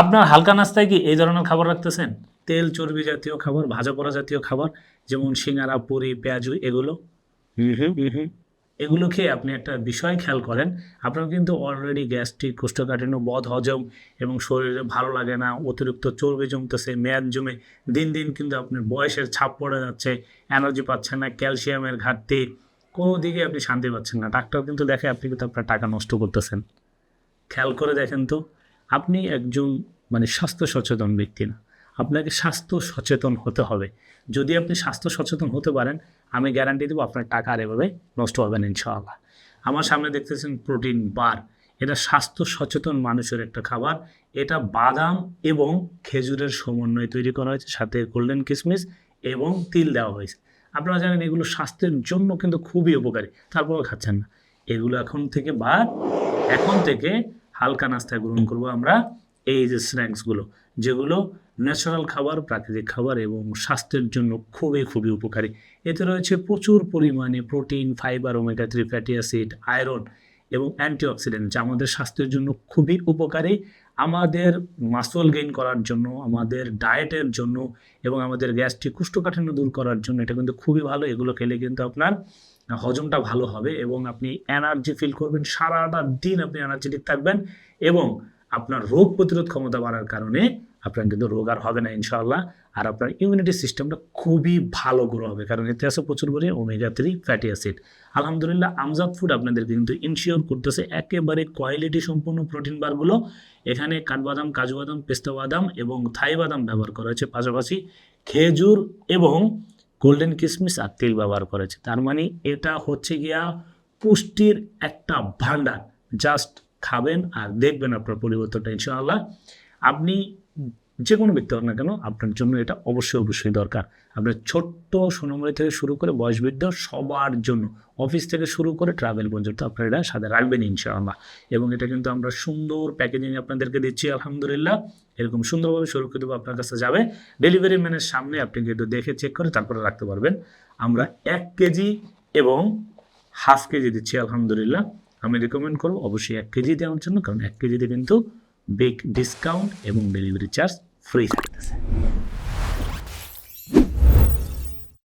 আপনার হালকা নাস্তায় কি এই ধরনের খাবার রাখতেছেন? তেল চর্বি জাতীয় খাবার ভাজা পোড়া জাতীয় খাবার যেমন সিঙ্গারা পুরি পেঁয়াজু এগুলো? হুম হুম। হুম হুম। এগুলো খেয়ে আপনি একটা বিষয় খেয়াল করেন আপনার কিন্তু অলরেডি গ্যাস্ট্রিক কোষ্ঠকাঠিন্য বদ হজম এবং শরীরে ভালো লাগে না অতিরিক্ত চর্বি জমতেছে মেয়াদ জমে দিন দিন কিন্তু আপনার বয়সের ছাপ পড়ে যাচ্ছে এনার্জি পাচ্ছেন না ক্যালসিয়ামের ঘাটতি কোনো দিকে আপনি শান্তি পাচ্ছেন না। ডাক্তার কিন্তু দেখে আপনি কিন্তু আপনার টাকা নষ্ট করতেছেন। খেয়াল করে দেখেন তো। আপনি একজন মানে স্বাস্থ্য সচেতন ব্যক্তি না। আপনাকে স্বাস্থ্য সচেতন হতে হবে। যদি আপনি স্বাস্থ্য সচেতন হতে পারেন, আমি গ্যারান্টি দেবো আপনার টাকা আর এভাবে নষ্ট হবে না ইনশাআল্লাহ। আমার সামনে দেখতেছেন প্রোটিন বার এটা স্বাস্থ্য সচেতন মানুষের একটা খাবার। এটা বাদাম এবং খেজুরের সমন্বয়ে তৈরি করা হয়েছে। সাথে গোল্ডেন কিশমিশ এবং তিল দেওয়া হয়েছে। আপনারা জানেন এগুলো স্বাস্থ্যের জন্য কিন্তু খুবই উপকারী। তারপরেও খাচ্ছেন না। এগুলো এখন থেকে বাদ এখন থেকে হালকা নাস্তায় গ্রহণ করব আমরা এই যে স্ন্যাক্সগুলো যেগুলো ন্যাচারাল খাবার, প্রাকৃতিক খাবার এবং স্বাস্থ্যের জন্য খুবই খুবই উপকারী। এতে রয়েছে প্রচুর পরিমাণে protein fibre omega three fatty acid iron এবং অ্যান্টিঅক্সিডেন্ট, যা আমাদের স্বাস্থ্যের জন্য খুবই উপকারী, আমাদের মাসল গেইন করার জন্য, আমাদের ডায়েটের জন্য এবং আমাদের গ্যাস্ট্রিক কুষ্ঠকাঠিন্য দূর করার জন্য এটা কিন্তু খুবই ভালো। এগুলো খেলে কিন্তু আপনার হজমটা ভালো হবে এবং আপনি এনার্জি ফিল করবেন, সারাটা দিন আপনি এনার্জেটিক থাকবেন এবং আপনার রোগ প্রতিরোধ ক্ষমতা বাড়ার কারণে আপনার কিন্তু রোগ আর হবে না, ইনশাআল্লাহ। আর আপনার ইমিউনিটি সিস্টেমটা খুবই ভালো গ্রো হবে, কারণ এতে আছে প্রচুর পরিমাণে ওমেগা থ্রি ফ্যাটি অ্যাসিড আলহামদুলিল্লাহ, আমজাদ ফুড আপনাদেরকে কিন্তু ইনশিওর করতেছে একেবারে কোয়ালিটি সম্পন্ন প্রোটিন বারগুলো এখানে কাঠবাদাম কাজু বাদাম পেস্তা বাদাম এবং থাই বাদাম ব্যবহার করা হয়েছে, পাশাপাশি খেজুর এবং গোল্ডেন কিশমিশ আর তেল ব্যবহার করেছে তার মানে এটা হচ্ছে গিয়া পুষ্টির একটা ভান্ডার জাস্ট খাবেন আর দেখবেন আপনার পরিবর্তনটা, ইনশাআল্লাহ। আপনি যে কোনো ব্যক্তি হোক না কেন, আপনার জন্য এটা অবশ্যই অবশ্যই দরকার। আপনার ছোট্ট সোনামণি থেকে শুরু করে বয়সবৃদ্ধ সবার জন্য, অফিস থেকে শুরু করে ট্রাভেল পর্যন্ত আপনারা এটা সাথে রাখবেন ইনশাআল্লাহ। এবং এটা কিন্তু আমরা সুন্দর প্যাকেজিং আপনাদেরকে দিচ্ছি, আলহামদুলিল্লাহ। এরকম সুন্দরভাবে সুরক্ষিত আপনার কাছে যাবে। ডেলিভারি ম্যানের সামনে আপনি কিন্তু দেখে চেক করে তারপরে রাখতে পারবেন। আমরা এক কেজি এবং হাফ কেজি দিচ্ছি, আলহামদুলিল্লাহ। আমি রেকমেন্ড করব অবশ্যই এক কেজি দেওয়ার জন্য, কারণ এক কেজিতে কিন্তু বিগ ডিসকাউন্ট এবং ডেলিভারি চার্জ ফ্রি থাকতেছে।